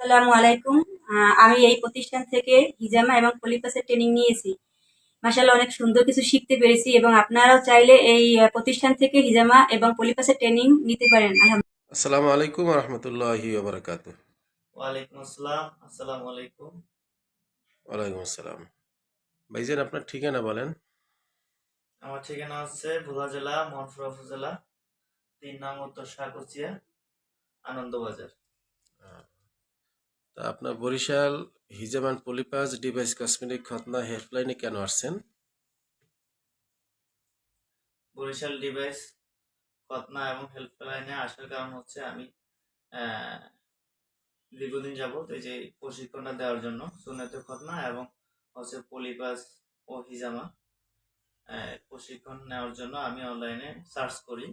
আসসালামু আলাইকুম। আহ, আমি এই প্রতিষ্ঠান থেকে হিজামা এবং পলিপাসের ট্রেনিং নিয়েছি। মাসাল্লাহ অনেক সুন্দর কিছু শিখতে পেরেছি এবং আপনারাও চাইলে এই প্রতিষ্ঠান থেকে হিজামা এবং পলিপাসের ট্রেনিং নিতে পারেন। আলহামদুলিল্লাহ। আসসালামু আলাইকুম রহমতুল্লাহি ওবরাকাত ওয়ালাইকুম আসসালাম আসসালামু আলাইকুম। ওয়ালাইকুম আসসালাম। ভাইজান আপনার ঠিকানা বলেন। আমার ঠিকানা হচ্ছে ভোলা জেলা মনপুরা উপজেলা তিন নাম উত্তর শাহকুচিয়া আনন্দবাজার। তা আপনার বরিশাল হিজামান পলিপাস, ডিভাইস কসমেটিক, খতনা হেল্পলাইনে কেন আসছেন? বরিশাল ডিভাইস, খতনা এবং হেল্পলাইনে আসার কারণ হচ্ছে আমি দীর্ঘদিন যাবত এই যে প্রশিক্ষণটা দেওয়ার জন্য সুন্নত খতনা এবং হচ্ছে পলিপাস ও হিজামা প্রশিক্ষণ নেওয়ার জন্য আমি অনলাইনে সার্চ করি।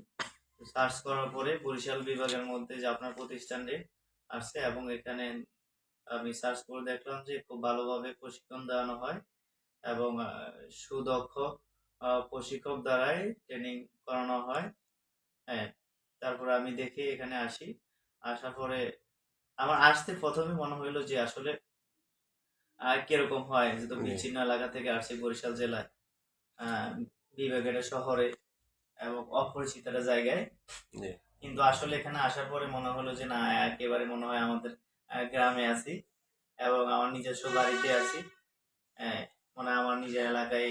সার্চ করার পরে বরিশাল বিভাগের মধ্যে যে আপনার প্রতিষ্ঠানটি আসছে এবং এখানে আমি সার্চ করে দেখলাম যে খুব ভালোভাবে প্রশিক্ষণ দেওয়ানো হয় এবং সুদক্ষ প্রশিক্ষক দ্বারাই ট্রেনিং করানো হয়। হ্যাঁ তারপরে আমি দেখি এখানে আসি। আসার পরে আমার আসতে প্রথমে মনে হইল যে আসলে আহ, কীরকম হয়? যেহেতু। বিচ্ছিন্ন এলাকা থেকে আসছি বরিশাল জেলায় আহ, বিভাগের শহরে এবং অপরিচিত একটা জায়গায় কিন্তু আসলে এখানে আসার পরে মনে হলো যে না একেবারে মনে হয় আমাদের গ্রামে আছি এবং আমার নিজস্ব বাড়িতে আছি। হ্যাঁ, মানে আমার নিজের এলাকায়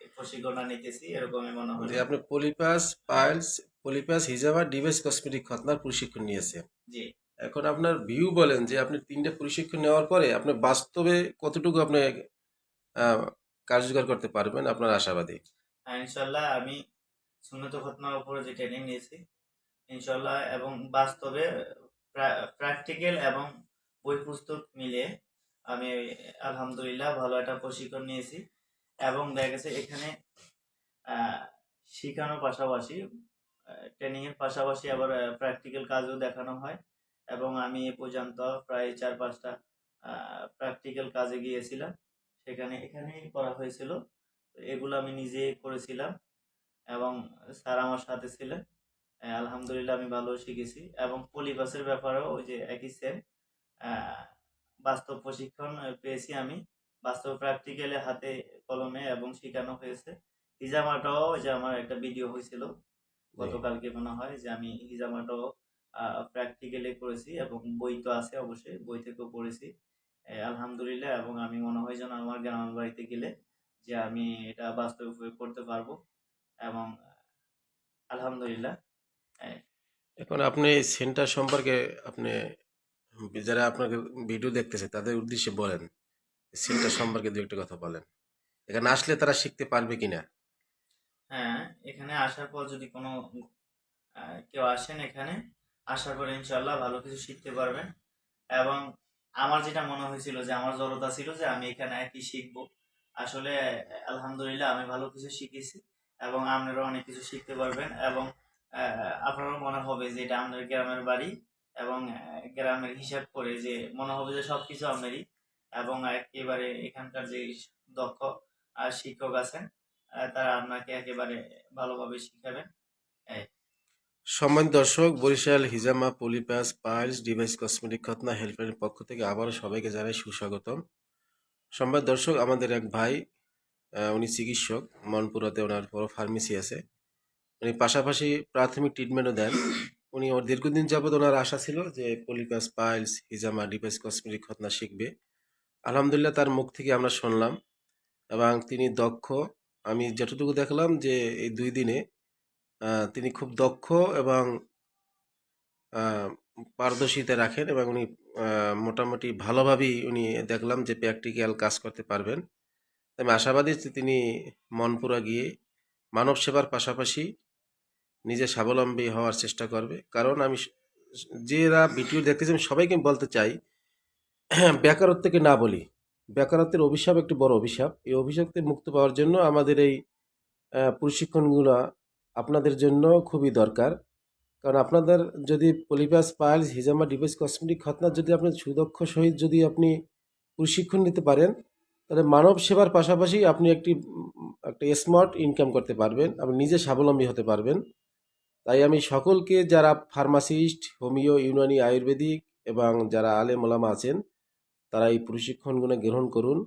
এই প্রশিক্ষণটা নিতেছি এরকমই মনে হলো যে আপনি পলিপাস পাইলস পলিপাস হিজামা ডিভাইস কসমেটিক খতনার প্রশিক্ষণ নিয়েছেন জি। এখন আপনার ভিউ বলেন যে আপনি তিনটে প্রশিক্ষণ নেওয়ার পরে আপনি বাস্তবে কতটুকু আপনি কার্যকর করতে পারবেন আপনার আশাবাদী? হ্যাঁ, ইনশাল্লাহ আমি সুন্নত খতনার উপরে যে ট্রেনিং নিয়েছি ইনশাল্লাহ এবং বাস্তবে প্র্যাকটিক্যাল এবং বই পুস্তক মিলে আমি আলহামদুলিল্লাহ ভালো একটা প্রশিক্ষণ নিয়েছি এবং দেখা গেছে এখানে শেখানোর পাশাপাশি ট্রেনিং এর পাশাপাশি আবার প্র্যাকটিক্যাল কাজও দেখানো হয় এবং আমি এ পর্যন্ত প্রায় চার পাঁচটা প্র্যাকটিক্যাল কাজে গিয়েছিলাম। সেখানে, এখানেই করা হয়েছিল। এগুলো আমি নিজে করেছিলাম এবং স্যার আমার সাথে ছিলেন। আলহামদুলিল্লাহ আমি ভালো শিখেছি। এবং পলিবাসের ব্যাপারেও ওই যে একই সেম বাস্তব প্রশিক্ষণ পেয়েছি আমি। বাস্তব প্র্যাকটিক্যালে হাতে কলমে এবং শেখানো হয়েছে। হিজামাটাও ওই যে আমার একটা ভিডিও হয়েছিল। গতকালকে মনে হয় যে আমি হিজামাটাও প্র্যাকটিক্যালি করেছি এবং বই তো আছে অবশ্যই বই থেকেও পড়েছি। আলহামদুলিল্লাহ এবং আমি মনে হয় যেন আমার গ্রামের বাড়িতে গেলে যে আমি এটা বাস্তবে করতে পারব। এবং আলহামদুলিল্লাহ। এখন আপনি সেন্টার সম্পর্কে আপনি যারা আপনাকে ভিডিও দেখতেছে তাদের উদ্দেশ্যে বলেন সেন্টার সম্পর্কে দু একটা কথা বলেন। এখানে আসলে তারা শিখতে পারবে কিনা? হ্যাঁ এখানে আসার পর যদি কোনো কেউ আসেন এখানে আসার পর ইনশাল্লাহ ভালো কিছু শিখতে পারবেন। এবং আমার যেটা মনে হয়েছিল যে আমার জড়তা ছিল যে আমি এখানে কি শিখব। আসলে আলহামদুলিল্লাহ আমি ভালো কিছু শিখেছি এবং আপনারাও অনেক কিছু শিখতে পারবেন এবং আহ, আপনারও মনে হবে যে এটা আমাদের গ্রামের বাড়ি এবং গ্রামের হিসাব করে যে মনে হবে যে সবকিছু আপনারই এবং একেবারে এখানকার যে দক্ষ আহ, শিক্ষক আছেন তারা আপনাকে একেবারে ভালোভাবে শিখাবেন। সম্মানিত দর্শক বরিশাল হিজামা পলিপাস পাইলস ডিভাইস কসমেটিক খতনা হেল্পলাইনের পক্ষ থেকে আবারও সবাইকে জানাই সুস্বাগতম। সম্মানিত দর্শক আমাদের এক ভাই উনি চিকিৎসক মনপুরাতে ওনার বড় ফার্মেসি আছে। উনি পাশাপাশি প্রাথমিক ট্রিটমেন্টও দেন। উনি ওর দীর্ঘদিন যাবত ওনার আশা ছিল যে পলিপাস পাইলস হিজামা ডিভাইস কসমেটিক খতনা শিখবে। আলহামদুলিল্লাহ তার মুখ থেকে আমরা শুনলাম এবং তিনি দক্ষ। আমি যতটুকু দেখলাম যে এই দুই দিনে তিনি খুব দক্ষ এবং পারদর্শিতা রাখেন এবং উনি মোটামুটি ভালোভাবেই উনি দেখলাম যে প্র্যাকটিক্যাল কাজ করতে পারবেন। আমি আশাবাদী তিনি মনপুরা গিয়ে মানব সেবার পাশাপাশি নিজে স্বাবলম্বী হওয়ার চেষ্টা করবে। কারণ আমি যারা ভিডিও দেখতেছি, আমি সবাইকে বলতে চাই, বেকারত্বকে না বলি। বেকারত্বের অভিশাপ একটি বড় অভিশাপ। এই অভিশাপ থেকে মুক্ত পাওয়ার জন্য আমাদের এই প্রশিক্ষণগুলো আপনাদের জন্য খুবই দরকার। কারণ আপনাদের যদি পলিপাস পাইলস হিজামা ডিভাইস কসমেটিক খতনার যদি আপনি সুদক্ষ সহিত যদি আপনি প্রশিক্ষণ নিতে পারেন, তাহলে মানব সেবার পাশাপাশি আপনি একটি একটা স্মার্ট ইনকাম করতে পারবেন। আপনি নিজে স্বাবলম্বী হতে পারবেন। তাই আমি সকলকে যারা ফার্মাসিস্ট, হোমিও, ইউনানি, আয়ুর্বেদিক এবং যারা আলে ওলামা আছেন, তারা এই প্রশিক্ষণগুলো গ্রহণ করুন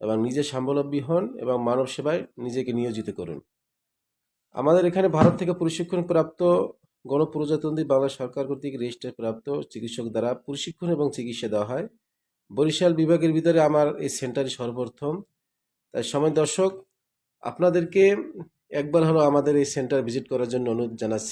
এবং নিজে স্বাবলম্বী হন এবং মানব সেবায় নিজেকে নিয়োজিত করুন। আমাদের এখানে ভারত থেকে প্রশিক্ষণ প্রাপ্ত গণপ্রজাতন্ত্রী বাংলা সরকার কর্তৃক রেজিস্টার প্রাপ্ত চিকিৎসক দ্বারা প্রশিক্ষণ এবং চিকিৎসা দেওয়া হয়। বরিশাল বিভাগের ভিতরে আমার এই সেন্টারই সর্বপ্রথম। তাই সময় দর্শক, আপনাদেরকে একবার হলো আমাদের এই সেন্টার ভিজিট করার জন্য অনুরোধ জানাচ্ছি।